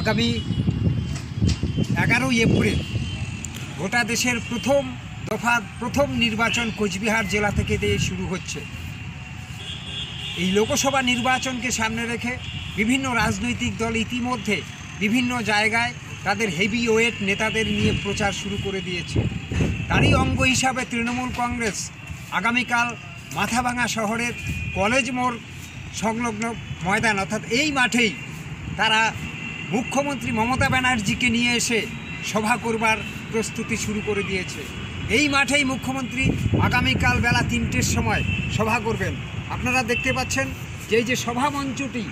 আগামী এগারোই এপ্রিল গোটা দেশের প্রথম দফা, প্রথম নির্বাচন কোচবিহার জেলা থেকে দিয়ে শুরু হচ্ছে। এই লোকসভা নির্বাচনকে সামনে রেখে বিভিন্ন রাজনৈতিক দল ইতিমধ্যে বিভিন্ন জায়গায় তাদের হেভি ওয়েট নেতাদের নিয়ে প্রচার শুরু করে দিয়েছে। তারই অঙ্গ হিসাবে তৃণমূল কংগ্রেস আগামীকাল মাথাভাঙা শহরের কলেজ মোড় সংলগ্ন ময়দান, অর্থাৎ এই মাঠেই তারা মুখ্যমন্ত্রী মমতা ব্যানার্জিকে নিয়ে এসে সভা করবার প্রস্তুতি শুরু করে দিয়েছে। এই মাঠেই মুখ্যমন্ত্রী আগামীকাল বেলা তিনটের সময় সভা করবেন। আপনারা দেখতে পাচ্ছেন যে যে সভা মঞ্চটি,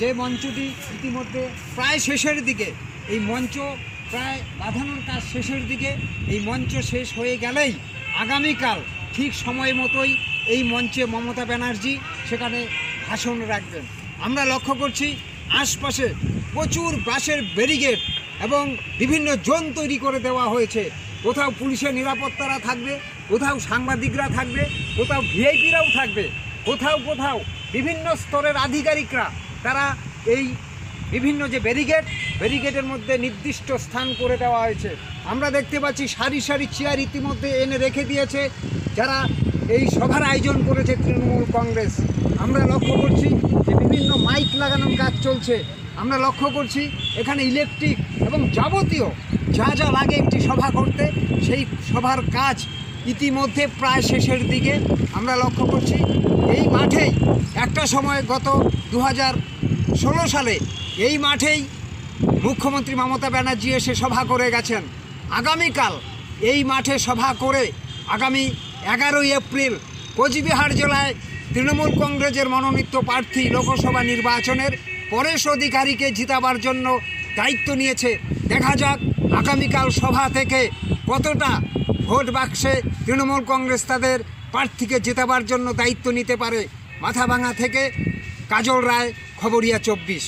যে মঞ্চটি ইতিমধ্যে প্রায় শেষের দিকে, এই মঞ্চ প্রায় বাঁধানোর কাজ শেষের দিকে, এই মঞ্চ শেষ হয়ে গেলেই আগামীকাল ঠিক সময় মতোই এই মঞ্চে মমতা ব্যানার্জি সেখানে ভাষণ রাখবেন। আমরা লক্ষ্য করছি আশপাশে প্রচুর বাসের ব্যারিগেড এবং বিভিন্ন জোন তৈরি করে দেওয়া হয়েছে। কোথাও পুলিশের নিরাপত্তারা থাকবে, কোথাও সাংবাদিকরা থাকবে, কোথাও ভিআইপিরাও থাকবে, কোথাও কোথাও বিভিন্ন স্তরের আধিকারিকরা, তারা এই বিভিন্ন যে ব্যারিগেড ব্যারিগেডের মধ্যে নির্দিষ্ট স্থান করে দেওয়া হয়েছে। আমরা দেখতে পাচ্ছি সারি সারি চেয়ার ইতিমধ্যে এনে রেখে দিয়েছে। যারা এই সভার আয়োজন করেছে তৃণমূল কংগ্রেস। আমরা লক্ষ্য করছি যে বিভিন্ন মাইক লাগানোর কাজ চলছে। আমরা লক্ষ্য করছি এখানে ইলেকট্রিক এবং যাবতীয় যা যা লাগে একটি সভা করতে, সেই সভার কাজ ইতিমধ্যে প্রায় শেষের দিকে। আমরা লক্ষ্য করছি এই মাঠেই একটা সময় গত দু সালে এই মাঠেই মুখ্যমন্ত্রী মমতা ব্যানার্জি এসে সভা করে গেছেন। আগামীকাল এই মাঠে সভা করে আগামী এগারোই এপ্রিল কোচবিহার জেলায় তৃণমূল কংগ্রেসের মনোনীত প্রার্থী লোকসভা নির্বাচনের পরেশ অধিকারীকে জিতাবার জন্য দায়িত্ব নিয়েছে। দেখা যাক আগামীকাল সভা থেকে কতটা ভোট বাক্সে তৃণমূল কংগ্রেস তাদের প্রার্থীকে জেতাবার জন্য দায়িত্ব নিতে পারে। মাথাভাঙা থেকে কাজল রায়, খবরিয়া চব্বিশ।